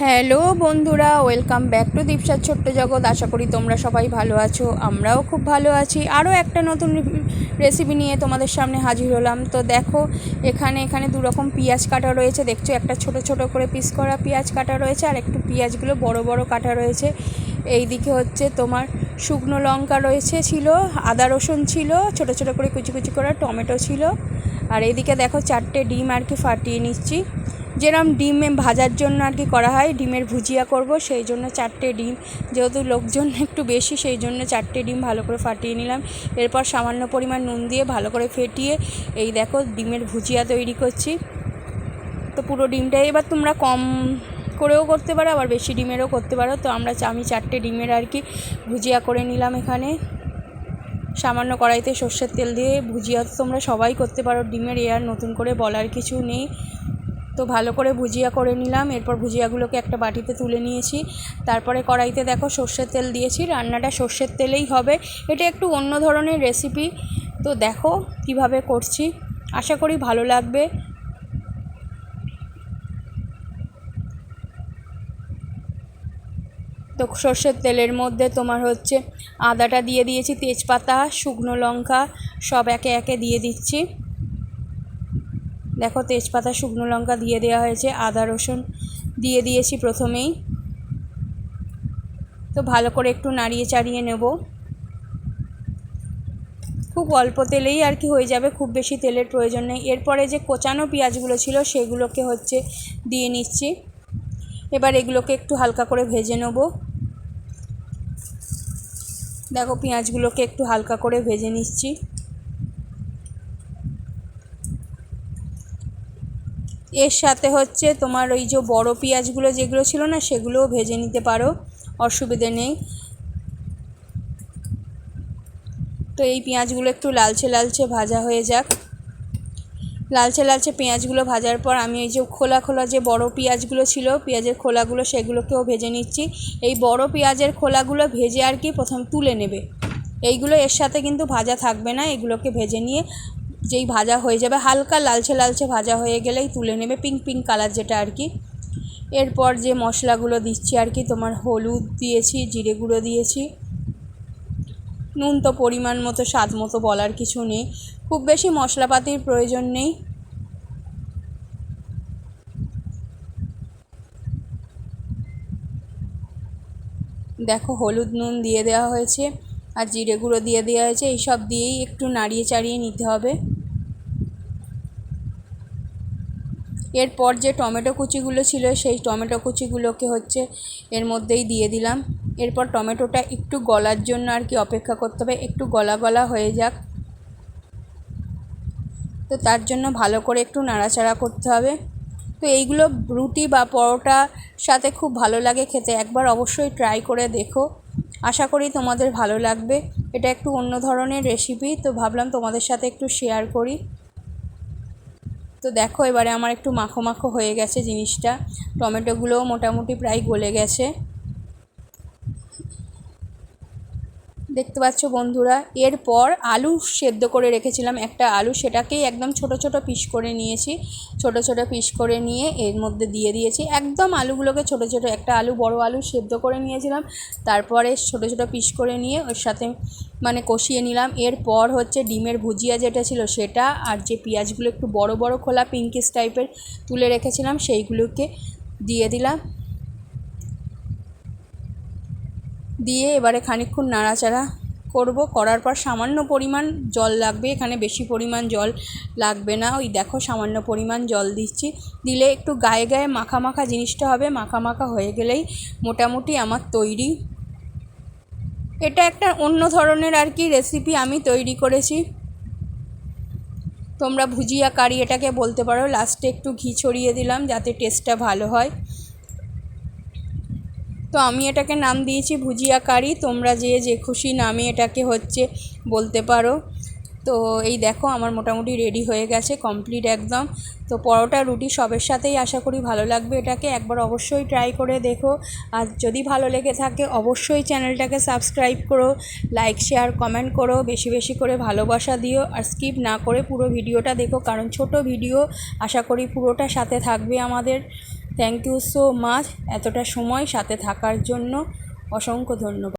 Hello বন্ধুরা, welcome back to দীপসার ছোট্ট জগৎ। আশা করি তোমরা সবাই ভালো আছো, আমরাও খুব ভালো আছি। আরও একটা নতুন রেসিপি নিয়ে তোমাদের সামনে হাজির হলাম। তো দেখো, এখানে এখানে দু রকম পেঁয়াজ কাটা রয়েছে। দেখছ, একটা ছোট ছোট করে পিস করা পেঁয়াজ কাটা রয়েছে, আর একটু পেঁয়াজগুলো বড় বড় কাটা রয়েছে। এই দিকে হচ্ছে তোমার শুকনো লঙ্কা রয়েছে ছিল, আদা রসুন ছিল, ছোট ছোট করে কুচি কুচি করা টমেটো ছিল। আর এইদিকে দেখো, চারটে ডিম আর কি ফাটিয়ে নিচ্ছি। যেরকম ডিম ভাজার জন্য আর কি করা হয়, ডিমের ভুজিয়া করব, সেই জন্য চারটে ডিম। যেহেতু লোকজন একটু বেশি, সেই জন্য চারটে ডিম ভালো করে ফাটিয়ে নিলাম। এরপর সামান্য পরিমাণ নুন দিয়ে ভালো করে ফেটিয়ে, এই দেখো ডিমের ভুজিয়া তৈরি করছি। তো পুরো ডিমটা এবার তোমরা কম করেও করতে পারো, আবার বেশি ডিমেরও করতে পারো। তো আমরা আমি চারটে ডিমের আর কি ভুজিয়া করে নিলাম এখানে। সামান্য কড়াইতে সর্ষের তেল দিয়ে ভুজিয়া তোমরা সবাই করতে পারো, ডিমের এ আর নতুন করে বলার কিছু নেই। তো ভালো করে ভুজিয়া করে নিলাম। এরপর ভুজিয়াগুলোকে একটা বাটিতে তুলে নিয়েছি। তারপরে কড়াইতে দেখো সর্ষের তেল দিয়েছি। রান্নাটা সর্ষের তেলেই হবে। এটা একটু অন্য ধরনের রেসিপি তো দেখো কীভাবে করছি। আশা করি ভালো লাগবে। তো সর্ষের তেলের মধ্যে তোমার হচ্ছে আদাটা দিয়ে দিয়েছি। তেজপাতা, শুকনো লঙ্কা সব একে একে দিয়ে দিচ্ছি। দেখো তেজপাতা, শুকনো লঙ্কা দিয়ে দেওয়া হয়েছে, আদা, রসুন দিয়ে দিয়েছি প্রথমেই। তো ভালো করে একটু নাড়িয়ে চাড়িয়ে নেব। খুব অল্প তেলেই আর কি হয়ে যাবে, খুব বেশি তেলের প্রয়োজন নেই। এরপরে যে কোচানো পেঁয়াজগুলো ছিল, সেগুলোকে হচ্ছে দিয়ে নিচ্ছি। এবার এগুলোকে একটু হালকা করে ভেজে নেব। দেখো পেঁয়াজগুলোকে একটু হালকা করে ভেজে নিচ্ছি। এর সাথে হচ্ছে তোমার ওই যে বড় পেঁয়াজগুলো যেগুলো ছিল না, সেগুলোও ভেজে নিতে পারো, অসুবিধে নেই। তো এই পেঁয়াজগুলো একটু লালচে লালচে ভাজা হয়ে যাক। লালচে লালচে পেঁয়াজগুলো ভাজার পর আমি এই যে খোলা খোলা যে বড় পেঁয়াজগুলো ছিল, পেঁয়াজের খোলাগুলো সেগুলোকেও ভেজে নিচ্ছি। এই বড় পেঁয়াজের খোলাগুলো ভেজে আর কি প্রথম তুলে নেবে। এইগুলো এর সাথে কিন্তু ভাজা থাকবে না, এগুলোকে ভেজে নিয়ে যেই ভাজা হয়ে যাবে, হালকা লালচে লালচে ভাজা হয়ে গেলেই তুলে নেবে পিঙ্ক পিঙ্ক কালার যেটা আর কি। এরপর যে মশলাগুলো দিচ্ছি আর কি, তোমার হলুদ দিয়েছি, জিরে গুঁড়ো দিয়েছি। নুন তো পরিমাণ মতো, স্বাদ মতো বলার কিছু নেই। খুব বেশি মশলাপাতির প্রয়োজন নেই। দেখো, হলুদ নুন দিয়ে দেওয়া হয়েছে। আর জিরে গুঁড়ো দিয়ে দেওয়া হয়েছে এইসব দিয়েই একটু নাড়িয়ে চাড়িয়ে নিতে হবে। এরপর যে টমেটো কুচিগুলো ছিল, সেই টমেটো কুচিগুলোকে হচ্ছে এর মধ্যেই দিয়ে দিলাম। এরপর টমেটোটা একটু গলার জন্য আর কি অপেক্ষা করতে হবে, একটু গলা গলা হয়ে যাক। তো তার জন্য ভালো করে একটু নাড়াচাড়া করতে হবে। তো এইগুলো রুটি বা পরোটার সাথে খুব ভালো লাগে খেতে, একবার অবশ্যই ট্রাই করে দেখো। আশা করি তোমাদের ভালো লাগবে। এটা একটু অন্য ধরনের রেসিপি তো ভাবলাম তোমাদের সাথে একটু শেয়ার করি। তো দেখো, এবারে আমার একটু মাখো মাখো হয়ে গেছে জিনিসটা। টমেটোগুলোও মোটামুটি প্রায় গলে গেছে। দেখতে পাচ্ছ বন্ধুরা, এরপর আলু সেদ্ধ করে রেখেছিলাম একটা আলু, সেটাকেই একদম ছোট ছোট পিস করে নিয়েছি। ছোট ছোট পিস করে নিয়ে এর মধ্যে দিয়ে দিয়েছি। একদম আলুগুলোকে ছোট ছোট একটা আলু, বড় আলু সেদ্ধ করে নিয়েছিলাম। তারপরে ছোট ছোট পিস করে নিয়ে ওর সাথে মানে কষিয়ে নিলাম। এরপর হচ্ছে ডিমের ভুজিয়া যেটা ছিল সেটা আর যে পেঁয়াজগুলো একটু বড় বড় খোলা পিঙ্কিস টাইপের তুলে রেখেছিলাম, সেইগুলোকে দিয়ে দিলাম। দিয়ে এবারে খানিক্ষণ নাড়াচাড়া করব। করার পর সামান্য পরিমাণ জল লাগবে, এখানে বেশি পরিমাণ জল লাগবে না। ওই দেখো সামান্য পরিমাণ জল দিচ্ছি। দিলে একটু গায়ে গায়ে মাখা মাখা জিনিসটা হবে, মাখা মাখা হয়ে গেলেই মোটামুটি আমার তৈরি। এটা একটা অন্য ধরনের আর কি রেসিপি আমি তৈরি করেছি। তোমরা ভুজিয়া কারি এটাকে বলতে পারো। লাস্টে একটু ঘি ছড়িয়ে দিলাম যাতে টেস্টটা ভালো হয়। তো আমি এটাকে নাম দিয়েছি ভুজিয়া কারি তোমরা যে যে খুশি নামে এটাকে হচ্ছে বলতে পারো। তো এই দেখো, আমার মোটামুটি রেডি হয়ে গেছে কমপ্লিট একদম। তো পরোটা, রুটি সবের সাথেই আশা করি ভালো লাগবে এটাকে। একবার অবশ্যই ট্রাই করে দেখো। আর যদি ভালো লেগে থাকে, অবশ্যই চ্যানেলটাকে সাবস্ক্রাইব করো লাইক শেয়ার কমেন্ট করো, বেশি বেশি করে ভালোবাসা দিও। আর স্কিপ না করে পুরো ভিডিওটা দেখো, কারণ ছোট ভিডিও আশা করি পুরোটা সাথে থাকবে আমাদের। থ্যাংক ইউ সো মাচ এতটা সময় সাথে থাকার জন্য অসংখ্য ধন্যবাদ।